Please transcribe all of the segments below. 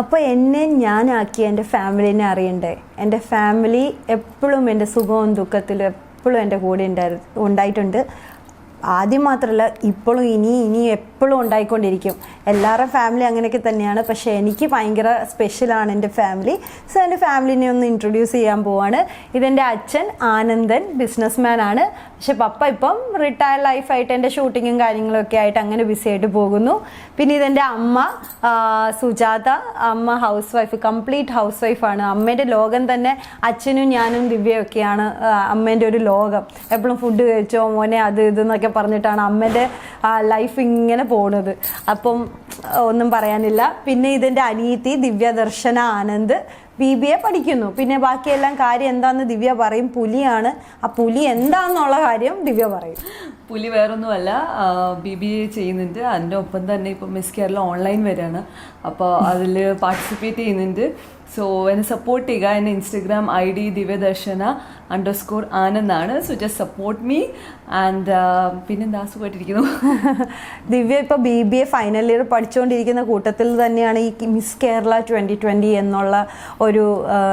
അപ്പോൾ എന്നെ ഞാനാക്കി എന്റെ ഫാമിലിനെ അറിയണ്ടേ? എന്റെ ഫാമിലി എപ്പോഴും എന്റെ സുഖവും ദുഃഖത്തിലും എപ്പോഴും എന്റെ കൂടെ ഉണ്ടായി ഉണ്ടായിട്ടുണ്ട്. ആദ്യം മാത്രമല്ല ഇപ്പോഴും ഇനി ഇനി എപ്പോഴും ഉണ്ടായിക്കൊണ്ടിരിക്കും. എല്ലാവരുടെ ഫാമിലി അങ്ങനെയൊക്കെ തന്നെയാണ്. പക്ഷേ എനിക്ക് ഭയങ്കര സ്പെഷ്യലാണ് എന്റെ ഫാമിലി സോ എന്റെ ഫാമിലിനെ ഒന്ന് ഇൻട്രൊഡ്യൂസ് ചെയ്യാൻ പോവാണ്. ഇതെന്റെ അച്ഛൻ ആനന്ദൻ ബിസിനസ്മാൻ ആണ്. പക്ഷെ പപ്പ ഇപ്പം റിട്ടയർഡ് ലൈഫായിട്ട് എന്റെ ഷൂട്ടിങ്ങും കാര്യങ്ങളൊക്കെ ആയിട്ട് അങ്ങനെ ബിസി ആയിട്ട് പോകുന്നു. പിന്നെ ഇതെന്റെ അമ്മ സുജാത. അമ്മ ഹൗസ് വൈഫ് കംപ്ലീറ്റ് ഹൗസ് വൈഫാണ് അമ്മേന്റെ ലോകം തന്നെ അച്ഛനും ഞാനും ദിവ്യയൊക്കെയാണ് അമ്മേന്റെ ഒരു ലോകം. എപ്പോഴും ഫുഡ് കഴിച്ചോ മോനെ അത് ഇത് എന്നൊക്കെ പറഞ്ഞിട്ടാണ് അമ്മേന്റെ ലൈഫ് ഇങ്ങനെ പോണത്. അപ്പം ഒന്നും പറയാനില്ല. പിന്നെ ഇതിന്റെ അനീതി Divya Darshana Anand B B A പഠിക്കുന്നു. പിന്നെ ബാക്കിയെല്ലാം കാര്യം എന്താന്ന് ദിവ്യ പറയും. പുലിയാണ്. ആ പുലി എന്താണെന്നുള്ള കാര്യം ദിവ്യ പറയും. പുലി വേറൊന്നുമല്ല ബി ബി എ ചെയ്യുന്നുണ്ട്. അതിന്റെ ഒപ്പം തന്നെ ഇപ്പം മിസ് കേരള ഓൺലൈൻ വരികയാണ്. അപ്പോൾ അതിൽ പാർട്ടിസിപ്പേറ്റ് ചെയ്യുന്നുണ്ട്. സോ എന്നെ സപ്പോർട്ട് ചെയ്യുക. എന്റെ Instagram I D Divyadarshana underscore ആനന്ദാണ് so just support me and പിന്നെന്താ? സുഖമായിട്ടിരിക്കുന്നു. ദിവ്യ ഇപ്പോൾ B B A final year പഠിച്ചുകൊണ്ടിരിക്കുന്ന കൂട്ടത്തിൽ തന്നെയാണ് ഈ മിസ് കേരള ട്വന്റി ട്വന്റി എന്നുള്ള ഒരു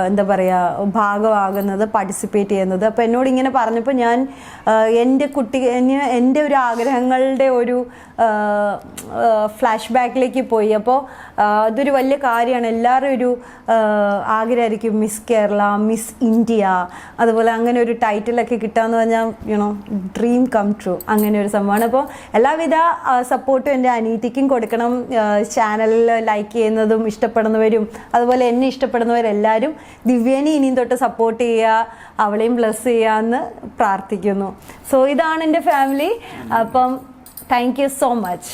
എന്താ പറയുക ഭാഗമാകുന്നത് പാർട്ടിസിപ്പേറ്റ് ചെയ്യുന്നത്. അപ്പോൾ എന്നോട് ഇങ്ങനെ പറഞ്ഞപ്പോൾ ഞാൻ എന്റെ കുട്ടി എന്നെ- എന്റെ ഒരു ആഗ്രഹങ്ങളുടെ ഒരു ഫ്ലാഷ് ബാക്കിലേക്ക് പോയി. അപ്പോൾ അതൊരു വലിയ കാര്യമാണ്. എല്ലാവരും ഒരു ആഗ്രഹമായിരിക്കും മിസ് കേരള മിസ് ഇന്ത്യ അതുപോലെ അങ്ങനെ ഒരു ടൈറ്റിലൊക്കെ കിട്ടാന്ന് പറഞ്ഞാൽ യുണോ ഡ്രീം കം ട്രൂ അങ്ങനെ ഒരു സംഭവമാണ്. അപ്പോൾ എല്ലാവിധ സപ്പോർട്ടും എന്റെ അനീതിക്കും കൊടുക്കണം. ചാനലിൽ ലൈക്ക് ചെയ്യുന്നതും ഇഷ്ടപ്പെടുന്നവരും അതുപോലെ എന്നെ ഇഷ്ടപ്പെടുന്നവരെല്ലാവരും ദിവ്യേനെ ഇനിയും തൊട്ട് സപ്പോർട്ട് ചെയ്യുക അവളെയും ബ്ലസ് ചെയ്യാമെന്ന് പ്രാർത്ഥിക്കുന്നു. സോ ഇതാണ് എന്റെ ഫാമിലി അപ്പം താങ്ക് യു സോ മച്ച്